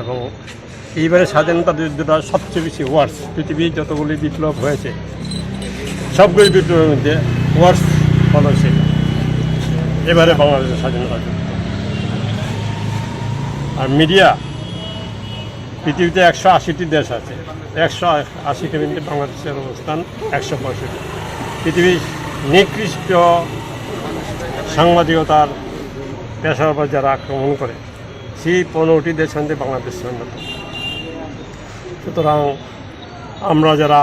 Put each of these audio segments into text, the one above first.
এবং এইবারে স্বাধীনতা যুদ্ধটা সবচেয়ে বেশি ওয়ার্স পৃথিবীর যতগুলি বিপ্লব হয়েছে, সবগুলি বিপ্লবের মধ্যে ওয়ার্স সেটা এবারে বাংলাদেশের স্বাধীনতা যুদ্ধ আর মিডিয়া পৃথিবীতে একশো আশিটি দেশ আছে। একশো আশিটির মধ্যে বাংলাদেশের অবস্থান একশো পঁয়ষট্টি। পৃথিবীর নিকৃষ্ট সাংবাদিকতার পেশার উপর যারা আক্রমণ করে সেই পনেরোটি দেশের মধ্যে বাংলাদেশ অন্যতম সুতরাং আমরা যারা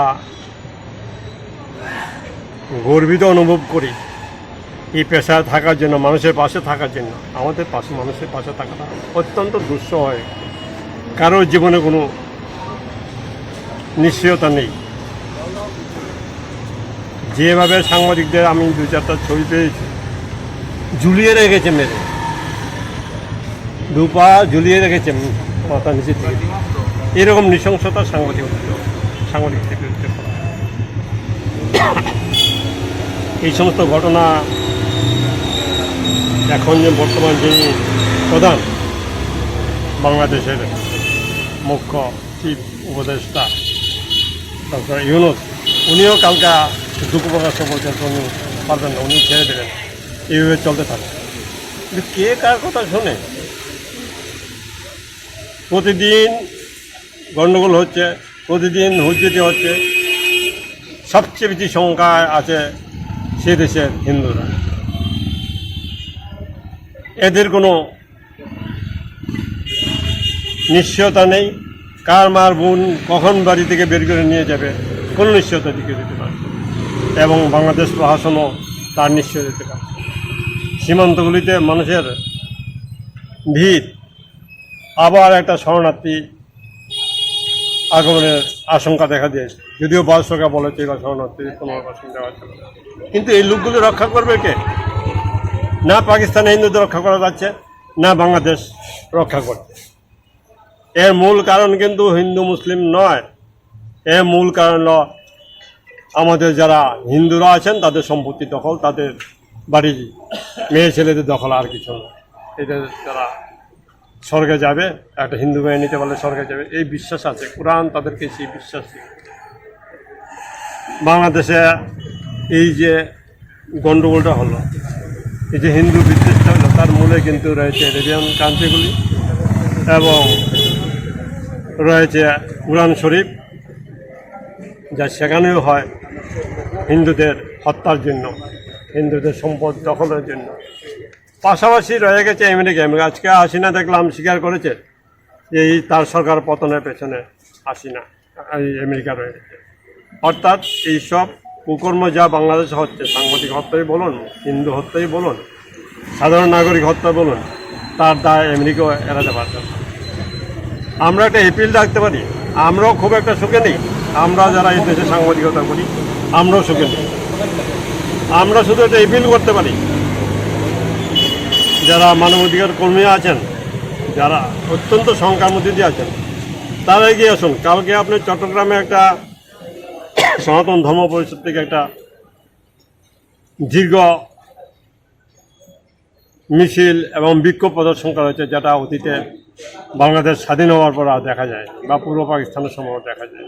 গর্বিত অনুভব করি এই পেশায় থাকার জন্য, মানুষের পাশে থাকার জন্য, আমাদের পাশে মানুষের পাশে থাকাটা অত্যন্ত দুঃসহ হয়। কারোর জীবনে কোনো নিশ্চয়তা নেই। যেভাবে সাংবাদিকদের আমি দু চারটা ছবি পেয়েছি, ঝুলিয়ে রেখেছে মেরে। দুপা ঝুলিয়ে রেখেছে মাথা নিচে থেকে। এরকম নৃশংসতা সাংবাদিক করা হয়। এই সমস্ত ঘটনা এখন যে বর্তমান যিনি প্রধান বাংলাদেশের মুখ্য চিফ উপদেষ্টা ডক্টর ইউনুস, উনিও কালকা দুঃখ প্রকাশ বলছেন উনি পারবেন না, উনি ছেড়ে দেবেন এইভাবে চলতে থাকে। কিন্তু কে কার কথা শোনে? প্রতিদিন গণ্ডগোল হচ্ছে, প্রতিদিন হুজ্জিতি হচ্ছে। সবচেয়ে বেশি সংখ্যায় আছে সে দেশের হিন্দুরা। এদের কোনো নিশ্চয়তা নেই। কার মার বোন কখন বাড়ি থেকে বের করে নিয়ে যাবে, কোনো নিশ্চয়তা দিকে দিতে পারে এবং বাংলাদেশ প্রশাসনও তার নিশ্চয় দিতে পারে সীমান্তগুলিতে মানুষের ভিড় আবার একটা শরণার্থী আগমনের আশঙ্কা দেখা দিয়েছে। যদিও সরকার বলেছে এবার শরণার্থী পুনর্বাসন দেওয়া যাবে না। কিন্তু এই লোকগুলো রক্ষা করবে কে? না পাকিস্তানে হিন্দুদের রক্ষা করা যাচ্ছে, না বাংলাদেশ রক্ষা করছে। এর মূল কারণ কিন্তু হিন্দু, মুসলিম নয়। এর মূল কারণ হলো আমাদের যারা হিন্দুরা আছেন, তাদের সম্পত্তি দখল, তাদের বাড়ি মেয়ে ছেলেদের দখল আর কিছু না। এদের যারা স্বর্গে যাবে, একটা হিন্দু মেয়ে নিতে পারলে স্বর্গে যাবে। এই বিশ্বাস আছে। কোরআন তাদেরকে সেই বিশ্বাস বাংলাদেশে এই যে গণ্ডগোলটা হলো, এই যে হিন্দু বিদ্বেষটা হলো, তার মূলে কিন্তু রয়েছে রেডিয়ান কান্ট্রিগুলি এবং রয়েছে কোরআন শরীফ, যা সেখানেও হয় হিন্দুদের হত্যার জন্য, হিন্দুদের সম্পদ দখলের জন্য। পাশাপাশি রয়ে গেছে আমেরিকা আজকে হাসিনা দেখলাম স্বীকার করেছে যে এই তার সরকার পতনের পেছনে হাসিনা এই আমেরিকা রয়ে গেছে। অর্থাৎ এইসব কুকর্ম যা বাংলাদেশে হচ্ছে, সাংবাদিক হত্যাই বলুন, হিন্দু হত্যাই বলুন, সাধারণ নাগরিক হত্যা বলুন, তার দায় আমেরিকাও এড়াতে পারবে আমরা একটা এপিল রাখতে পারি, আমরাও খুব একটা সুখে নেই। আমরা যারা এই দেশে সাংবাদিকতা করি, আমরাও সুখে নেই। আমরা শুধু একটা এপিল করতে পারি যারা মানবাধিকার কর্মী আছেন, যারা অত্যন্ত সংখ্যার মধ্যে দিয়ে আছেন, তারা এগিয়ে আসুন। কালকে আপনি চট্টগ্রামে একটা সনাতন ধর্ম পরিষদ থেকে একটা দীর্ঘ মিছিল এবং বিক্ষোভ প্রদর্শন করা হয়েছে, যেটা অতীতে বাংলাদেশ স্বাধীন হওয়ার পর দেখা যায়, বা পূর্ব পাকিস্তানের সময় দেখা যায়।